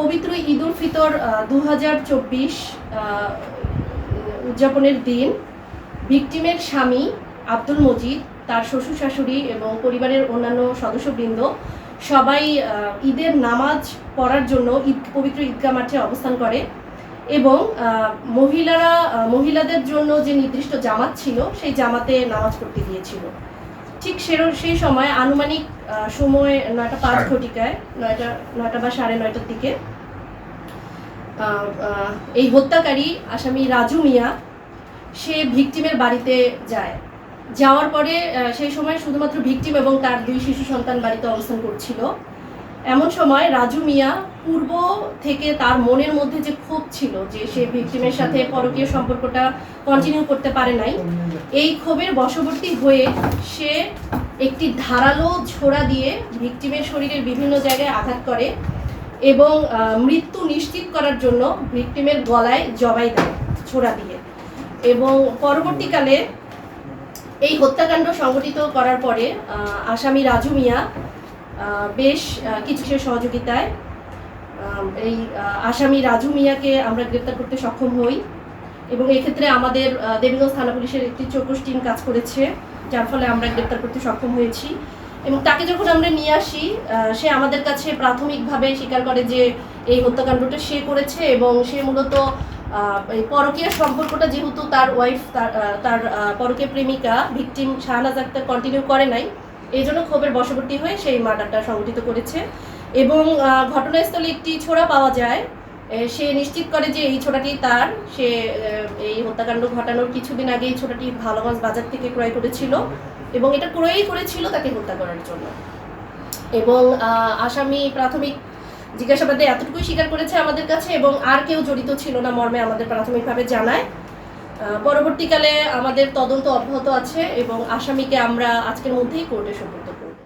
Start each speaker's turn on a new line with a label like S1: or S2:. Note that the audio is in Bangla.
S1: পবিত্র ঈদ উল ফিতর দু হাজার চব্বিশ উদযাপনের দিন ভিকটিমের স্বামী আব্দুল মজিদ, তার শ্বশুর শাশুড়ি এবং পরিবারের অন্যান্য সদস্যবৃন্দ সবাই ঈদের নামাজ পড়ার জন্য ঈদ, পবিত্র ঈদগাহ মাঠে অবস্থান করে এবং মহিলারা মহিলাদের জন্য যে নির্দিষ্ট জামাত ছিল, সেই জামাতে নামাজ পড়তে গিয়েছিল। ঠিক সেরো- সেই সময় আনুমানিক সময় নয়টা পাঁচ ঘটিকায় নয়টা নয়টা বা সাড়ে নয়টার দিকে এই হত্যাকারী আসামি রাজু মিয়া সে ভিকটিমের বাড়িতে যায়। যাওয়ার পরে সেই সময় শুধুমাত্র ভিকটিম এবং তার দুই শিশু সন্তান বাড়িতে অবস্থান করছিল। এমন সময় রাজু মিয়া পূর্ব থেকে তার মনের মধ্যে যে ক্ষোভ ছিল যে সে ভিকটিমের সাথে পরকীয় সম্পর্কটা কন্টিনিউ করতে পারে নাই এই ক্ষোভের বশবর্তী হয়ে সে একটি ধারালো ছোড়া দিয়ে ভিকটিমের শরীরের বিভিন্ন জায়গায় আঘাত করে এবং মৃত্যু নিশ্চিত করার জন্য ভিকটিমের গলায় জবাই দেয় ছোড়া দিয়ে এবং পরবর্তীকালে এই হত্যাকাণ্ড সংঘটিত করার পরে আসামি রাজু মিয়া বেশ কিছু সহযোগিতায় এই আসামি রাজু মিয়াকে আমরা গ্রেপ্তার করতে সক্ষম হই এবং এক্ষেত্রে আমাদের দেবীগঞ্জ থানা পুলিশের একটি চৌকস টিম কাজ করেছে, যার ফলে আমরা গ্রেপ্তার করতে সক্ষম হয়েছি এবং তাকে যখন আমরা নিয়ে আসি সে আমাদের কাছে প্রাথমিকভাবে স্বীকার করে যে এই হত্যাকাণ্ডটা সে করেছে এবং সে মূলত পরকীয় সম্পর্কটা যেহেতু তার ওয়াইফ তার তার পরকীয় প্রেমিকা ভিকটিম শাহনাজ আক্তার কন্টিনিউ করে নাই। এই জন্য ক্ষোভের বশবর্তী হয়ে সেই মার্ডারটা সংঘটিত করেছে। এবং ঘটনাস্থলে একটি ছোড়া পাওয়া যায়। সে নিশ্চিত করে যে এই ছোটাটি তার। সে এই হত্যাকাণ্ড ঘটানোর কিছুদিন আগে এই ছোটাটি ভালোগঞ্জ বাজার থেকে ক্রয় করেছিল এবং এটা ক্রয়ই করেছিল তাকে হত্যা করার জন্য। এবং আসামি প্রাথমিক জিজ্ঞাসাবাদে এতটুকুই স্বীকার করেছে আমাদের কাছে এবং আর কেউ জড়িত ছিল না মর্মে আমাদের প্রাথমিকভাবে জানায়। পরবর্তীকালে আমাদের তদন্ত অব্যাহত আছে এবং আসামিকে আমরা আজকের মধ্যেই কোর্টে সোপর্দ